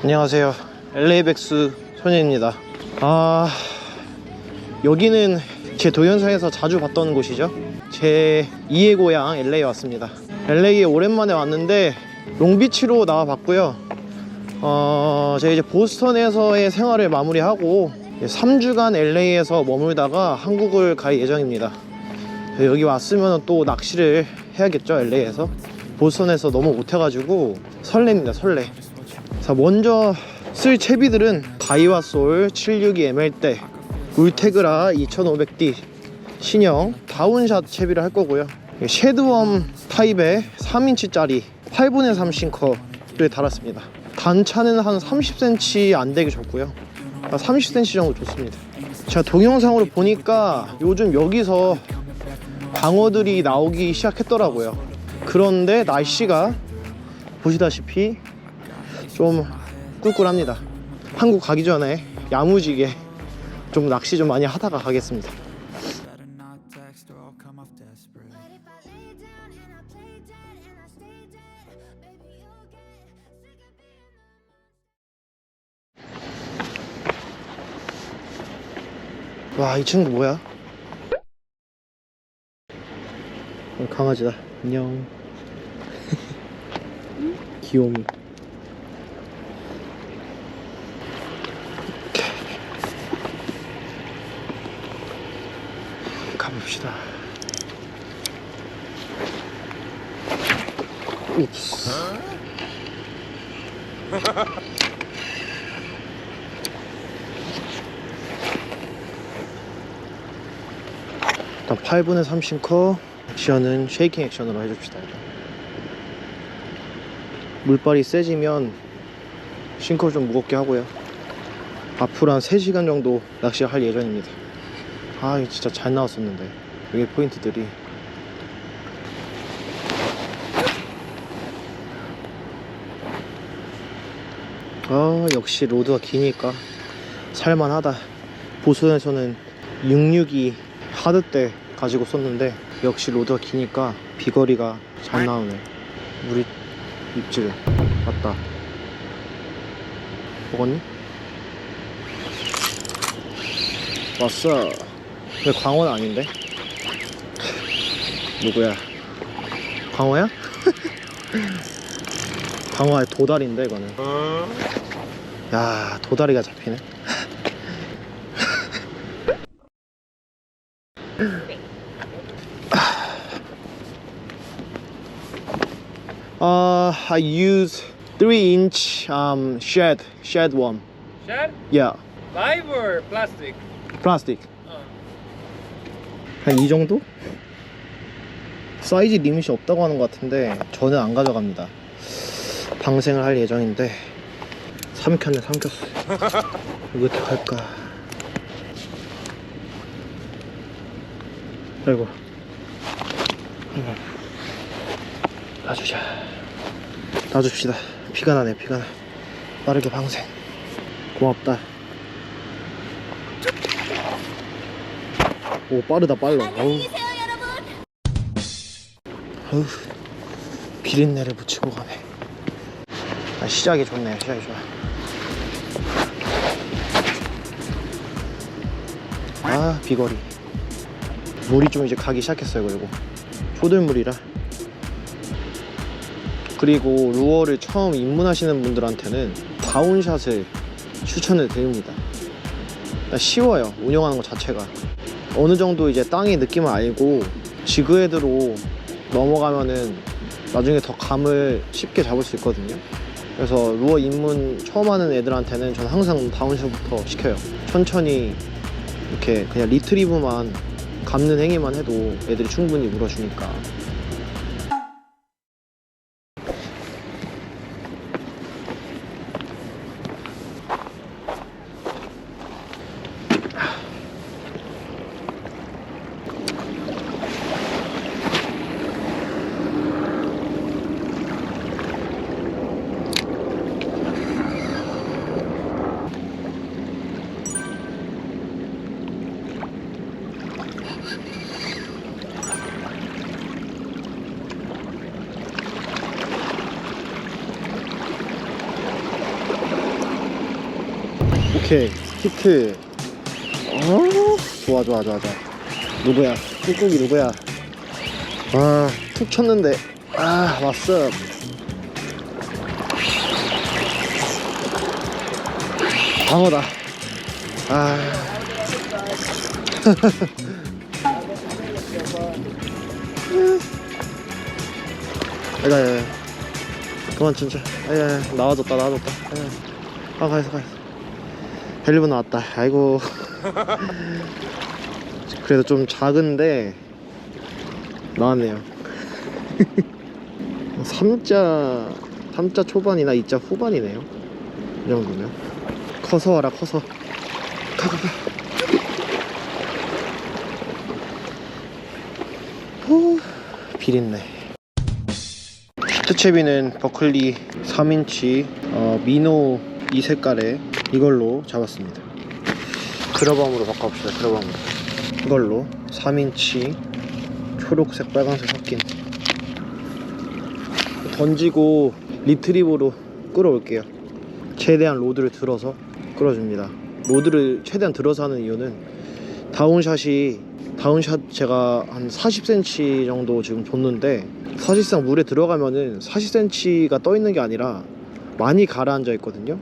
안녕하세요. LA백수 손예입니다. 아, 여기는 제 동영상에서 자주 봤던 곳이죠. 제 2의 고향 LA에 왔습니다. LA에 오랜만에 왔는데 롱비치로 나와 봤고요. 어, 제가 이제 보스턴에서의 생활을 마무리하고 3주간 LA에서 머물다가 한국을 갈 예정입니다. 여기 왔으면 또 낚시를 해야겠죠, LA에서. 보스턴에서 너무 못해가지고 설렙니다, 설레. 자 먼저 쓸 채비들은 다이와솔 762ML대 울테그라 2500D 신형 다운샷 채비를 할 거고요. 쉐드웜 타입의 3인치짜리 8분의 3 싱커를 달았습니다. 단차는 한 30cm 안 되게 줬고요. 30cm 정도 좋습니다. 제가 동영상으로 보니까 요즘 여기서 광어들이 나오기 시작했더라고요. 그런데 날씨가 보시다시피 좀 꿀꿀합니다. 한국 가기 전에 야무지게 좀 낚시 좀 많이 하다가 가겠습니다. 와, 이 친구 뭐야? 어, 강아지다. 안녕. 귀요미. 가봅시다. 읍스. 일단 8분의 3 싱커 액션은 쉐이킹 액션으로 해줍시다. 물발이 세지면 싱커를 좀 무겁게 하고요 앞으로 한 3시간 정도 낚시할 예정입니다 아 이거 진짜 잘 나왔었는데. 여기 포인트들이. 아 역시 로드가 기니까 살만하다. 보수에서는 662 하드 때 가지고 썼는데 역시 로드가 기니까 비거리가 잘 나오네. 우리 입질. 맞다. 먹었니? 왔어 근데 광어는 아닌데 누구야 광어야? 광어의 도다리인데 이거는 야 도다리가 잡히네 Uh, I use three inch um shed shed worm. Shad? Yeah, Live or plastic? plastic. 어. 한이 정도? 사이즈 리밋이 없다고 하는 것 같은데 저는 안 가져갑니다. 방생을 할 예정인데 삼켰네 삼켰어. 이거 어떻게 할까? 아이고. 아이고. 놔주자. 놔줍시다. 피가 나네 피가 나. 빠르게 방생. 고맙다. 오 빠르다 빨라. 어우. 계세요, 여러분. 어휴, 비린내를 묻히고 가네. 아, 시작이 좋네, 시작이 좋아. 아, 비거리. 물이 좀 이제 가기 시작했어요, 그리고. 초들물이라. 그리고 루어를 처음 입문하시는 분들한테는 다운샷을 추천을 드립니다. 쉬워요, 운영하는 것 자체가. 어느 정도 이제 땅의 느낌을 알고 지그헤드로 넘어가면은 나중에 더 감을 쉽게 잡을 수 있거든요. 그래서 루어 입문 처음 하는 애들한테는 저는 항상 다운샷부터 시켜요. 천천히 이렇게 그냥 리트리브만 감는 행위만 해도 애들이 충분히 물어주니까. 오케이. 히트 어? 좋아 좋아 좋아 좋아. 누구야. 꾹꾹이 누구야. 아툭 쳤는데. 아 왔어. 방어다. 아. 아이고 그만 진짜. 아야 나와줬다 나와줬다. 아야. 아 가있어 가있어 헬리브 나왔다. 아이고. 그래도 좀 작은데 나왔네요. 3자 3자 초반이나 2자 후반이네요. 이 정도면. 커서 와라 커서. 가가가. 후 비린내. 히트채비는 버클리 3인치 어, 미노 이 색깔의 이걸로 잡았습니다. 드러밤으로 바꿔봅시다 드러밤으로. 이걸로 3인치 초록색 빨간색 섞인 던지고 리트리버로 끌어올게요. 최대한 로드를 들어서 끌어줍니다. 로드를 최대한 들어서 하는 이유는 다운샷이 다운샷 제가 한 40cm 정도 지금 줬는데 사실상 물에 들어가면은 40cm가 떠 있는 게 아니라 많이 가라앉아 있거든요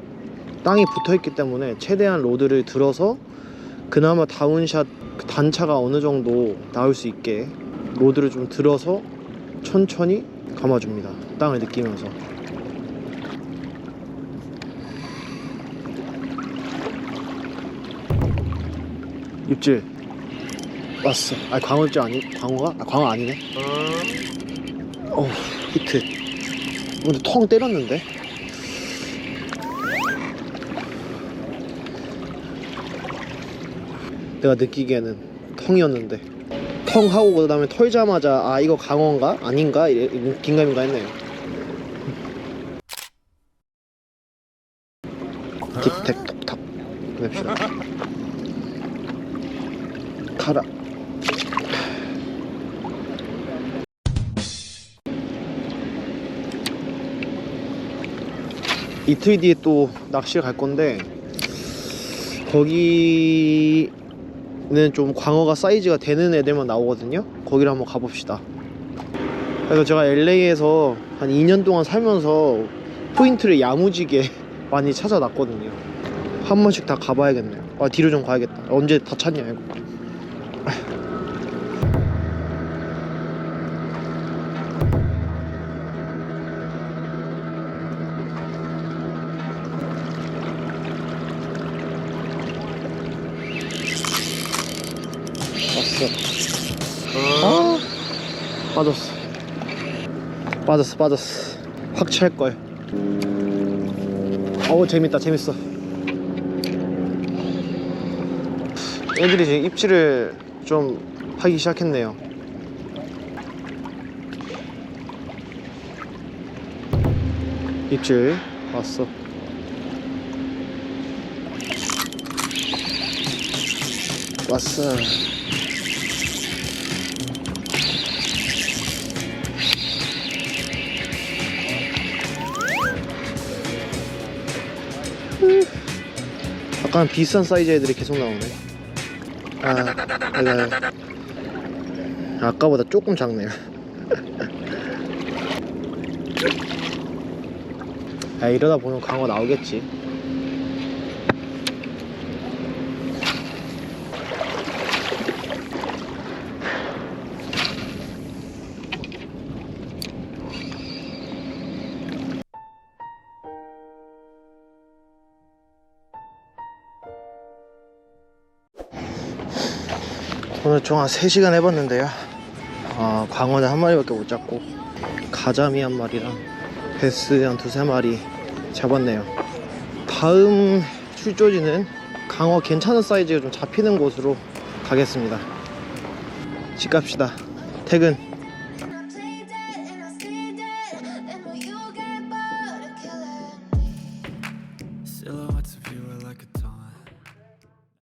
땅이 붙어 있기 때문에 최대한 로드를 들어서 그나마 다운샷 그 단차가 어느 정도 나올 수 있게 로드를 좀 들어서 천천히 감아줍니다. 땅을 느끼면서. 입질. 왔어. 아 광어입질 아니 광어가? 아 광어 아니네. 어? 히트. 근데 텅 때렸는데 내가 느끼기에는 텅이었는데. 텅 하고 그 다음에 털자마자 아 이거 강어인가? 아닌가? 이래 긴가민가 했네요. 틱택 톡탁 봅시다. 가라. 이틀 뒤에 또 낚시를 갈 건데 거기 는좀 광어가 사이즈가 되는 애들만 나오거든요. 거기를 한번 가봅시다. 그래서 제가 LA에서 한 2년 동안 살면서 포인트를 야무지게 많이 찾아놨거든요. 한 번씩 다 가봐야겠네요. 아 뒤로 좀 가야겠다. 언제 다 찾냐 이거 아 빠졌어. 빠졌어 빠졌어. 확 찰걸 어우 재밌다 재밌어. 애들이 지금 입질을 좀 하기 시작했네요. 입질 왔어. 왔어 약간 비싼 사이즈 애들이 계속 나오네. 아 내가 아까보다 조금 작네요. 아 이러다 보면 강어 나오겠지 오늘 총 한 3시간 해봤는데요. 아, 광어는 한 마리밖에 못 잡고 가자미 한 마리랑 베스 한 두세 마리 잡았네요. 다음 출조지는 강어 괜찮은 사이즈가 좀 잡히는 곳으로 가겠습니다. 집 갑시다. 퇴근